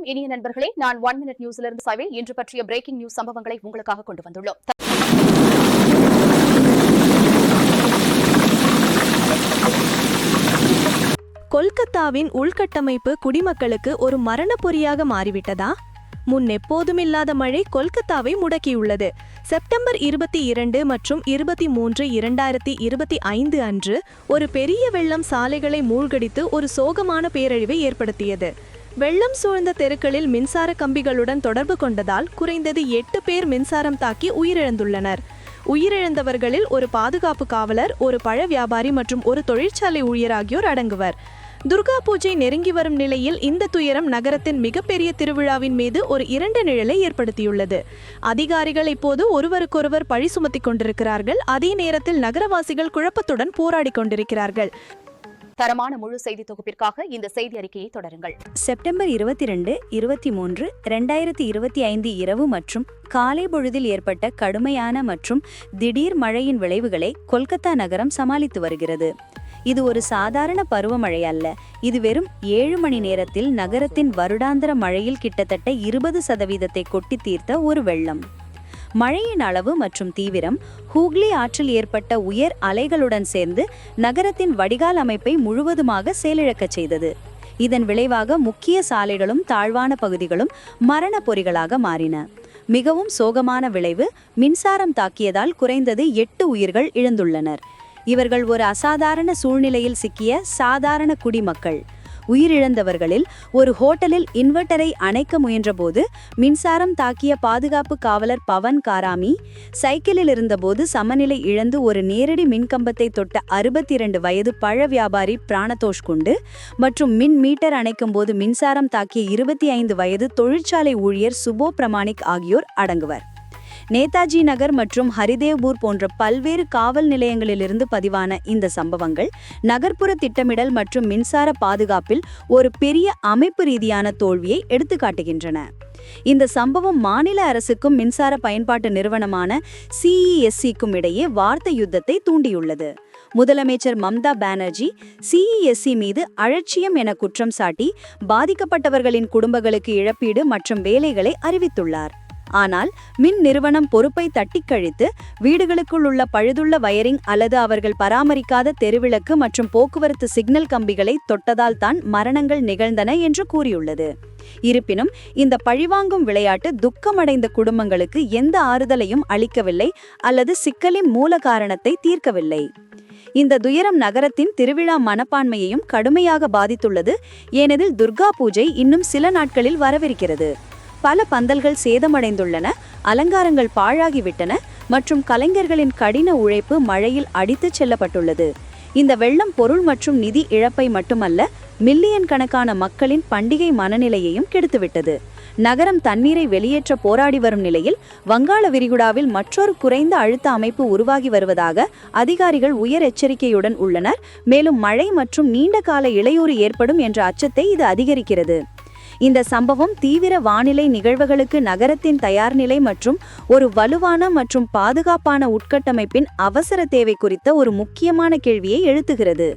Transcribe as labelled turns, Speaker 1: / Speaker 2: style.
Speaker 1: வணக்கம். இனிய நண்பர்களே நான் ஒன் மினிட் நியூஸிலிருந்து இருந்து இன்று பற்றிய பிரேக்கிங் நியூஸ் சம்பவங்களை உங்களுக்காக கொண்டு வந்துள்ளோம்.
Speaker 2: கொல்கத்தாவின் உள்கட்டமைப்பு குடிமக்களுக்கு ஒரு மரணப்பொறியாக மாறிவிட்டதா? முன் எப்போதும் இல்லாத மழை கொல்கத்தாவை முடக்கியுள்ளது. செப்டம்பர் இருபத்தி இரண்டு மற்றும் இருபத்தி மூன்று இரண்டாயிரத்தி இருபத்தி ஐந்து அன்று ஒரு பெரிய வெள்ளம் சாலைகளை மூழ்கடித்து ஒரு சோகமான பேரழிவை ஏற்படுத்தியது. வெள்ளம் சூழ்ந்த தெருக்களில் மின்சார கம்பிகளுடன் தொடர்பு கொண்டதால் குறைந்தது எட்டு பேர் மின்சாரம் தாக்கி உயிரிழந்துள்ளனர். உயிரிழந்தவர்களில் ஒரு பாதுகாப்பு காவலர் ஒரு பழ வியாபாரி மற்றும் ஒரு தொழிற்சாலை ஊழியர் ஆகியோர் அடங்குவர். துர்கா பூஜை நெருங்கி வரும் நிலையில் இந்த துயரம் நகரத்தின் மிகப்பெரிய திருவிழாவின் மீது ஒரு இரண்டு நிழலை ஏற்படுத்தியுள்ளது. அதிகாரிகள் இப்போது ஒருவருக்கொருவர் பழி சுமத்திக் கொண்டிருக்கிறார்கள். அதே நேரத்தில் நகரவாசிகள் குழப்பத்துடன் போராடிக் கொண்டிருக்கிறார்கள்.
Speaker 1: தரமான முழு செய்தி தொகுப்பிற்காக இந்த செய்தி அறிக்கையை தொடருங்கள்.
Speaker 3: செப்டம்பர் இருபத்தி ரெண்டு இருபத்தி மூன்று ரெண்டாயிரத்தி இருபத்தி ஐந்து இரவு மற்றும் காலை பொழுதில் ஏற்பட்ட கடுமையான மற்றும் திடீர் மழையின் விளைவுகளை கொல்கத்தா நகரம் சமாளித்து வருகிறது. இது ஒரு சாதாரண பருவமழை அல்ல. இது வெறும் ஏழு மணி நேரத்தில் நகரத்தின் வருடாந்திர மழையில் கிட்டத்தட்ட இருபது சதவீதத்தை கொட்டி தீர்த்த ஒரு வெள்ளம். மழையின் அளவு மற்றும் தீவிரம் ஹூக்லி ஆற்றில் ஏற்பட்ட உயர் அலைகளுடன் சேர்ந்து நகரத்தின் வடிகால் அமைப்பை முழுவதுமாக செயலிழக்கச் செய்தது. இதன் விளைவாக முக்கிய சாலைகளும் தாழ்வான பகுதிகளும் மரண பொறிகளாக மாறின. மிகவும் சோகமான விளைவு மின்சாரம் தாக்கியதால் குறைந்தது எட்டு உயிர்கள் இழந்துள்ளனர். இவர்கள் ஒரு அசாதாரண சூழ்நிலையில் சிக்கிய சாதாரண குடிமக்கள். உயிரிழந்தவர்களில் ஒரு ஹோட்டலில் இன்வெர்டரை அணைக்க முயன்றபோது மின்சாரம் தாக்கிய பாதுகாப்பு காவலர் பவன் காராமி சைக்கிளில் இருந்தபோது சமநிலை இழந்து ஒரு நேரடி மின்கம்பத்தை தொட்ட அறுபத்தி இரண்டு வயது பழ வியாபாரி பிராணதோஷ் குண்டு மற்றும் மின் மீட்டர் அணைக்கும் போது மின்சாரம் தாக்கிய இருபத்தி ஐந்து வயது தொழிற்சாலை ஊழியர் சுபோ பிரமாணிக் ஆகியோர் அடங்குவர். நேதாஜி நகர் மற்றும் ஹரிதேவ்பூர் போன்ற பல்வேறு காவல் நிலையங்களிலிருந்து பதிவான இந்த சம்பவங்கள் நகர்ப்புற திட்டமிடல் மற்றும் மின்சார பாதுகாப்பில் ஒரு பெரிய அமைப்பு ரீதியான தோல்வியை எடுத்துக்காட்டுகின்றன. இந்த சம்பவம் மாநில அரசுக்கும் மின்சார பயன்பாட்டு நிறுவனமான சிஇஎஸ்சிக்கும் இடையே வார்த்தை யுத்தத்தை தூண்டியுள்ளது. முதலமைச்சர் மம்தா பானர்ஜி சிஇஎஸ்சி மீது அலட்சியம் என குற்றம் சாட்டி பாதிக்கப்பட்டவர்களின் குடும்பங்களுக்கு இழப்பீடு மற்றும் வேலைகளை அறிவித்துள்ளார். ஆனால் மின் நிறுவனம் பொறுப்பை தட்டி கழித்து வீடுகளுக்குள் உள்ள பழுதுள்ள வயரிங் அல்லது அவர்கள் பராமரிக்காத தெருவிளக்கு மற்றும் போக்குவரத்து சிக்னல் கம்பிகளை தொட்டதால் தான் மரணங்கள் நிகழ்ந்தன என்று கூறியுள்ளது. இருப்பினும் இந்த பழிவாங்கும் விளையாட்டு துக்கமடைந்த குடும்பங்களுக்கு எந்த ஆறுதலையும் அளிக்கவில்லை அல்லது சிக்கலின் மூல காரணத்தை தீர்க்கவில்லை. இந்த துயரம் நகரத்தின் திருவிழா மனப்பான்மையையும் கடுமையாக பாதித்துள்ளது. ஏனெனில் துர்கா பூஜை இன்னும் சில நாட்களில் வரவிருக்கிறது. பல பந்தல்கள் சேதமடைந்துள்ளன அலங்காரங்கள் பாழாகிவிட்டன மற்றும் கலைஞர்களின் கடின உழைப்பு மழையில் அடித்துச் செல்லப்பட்டுள்ளது. இந்த வெள்ளம் பொருள் மற்றும் நிதி இழப்பை மட்டுமல்ல மில்லியன் கணக்கான மக்களின் பண்டிகை மனநிலையையும் கெடுத்துவிட்டது. நகரம் தண்ணீரை வெளியேற்ற போராடி வரும் நிலையில் வங்காள விரிகுடாவில் மற்றொரு குறைந்த அழுத்த அமைப்பு உருவாகி வருவதாக அதிகாரிகள் உயர் எச்சரிக்கையுடன் உள்ளனர். மேலும் மழை மற்றும் நீண்ட கால இளையூறு ஏற்படும் என்ற அச்சத்தை இது அதிகரிக்கிறது. இந்த சம்பவம் தீவிர வானிலை நிகழ்வுகளுக்கு நகரத்தின் தயார்நிலை மற்றும் ஒரு வலுவான மற்றும் பாதுகாப்பான உட்கட்டமைப்பின் அவசர தேவை குறித்த ஒரு முக்கியமான கேள்வியை எழுத்துகிறது.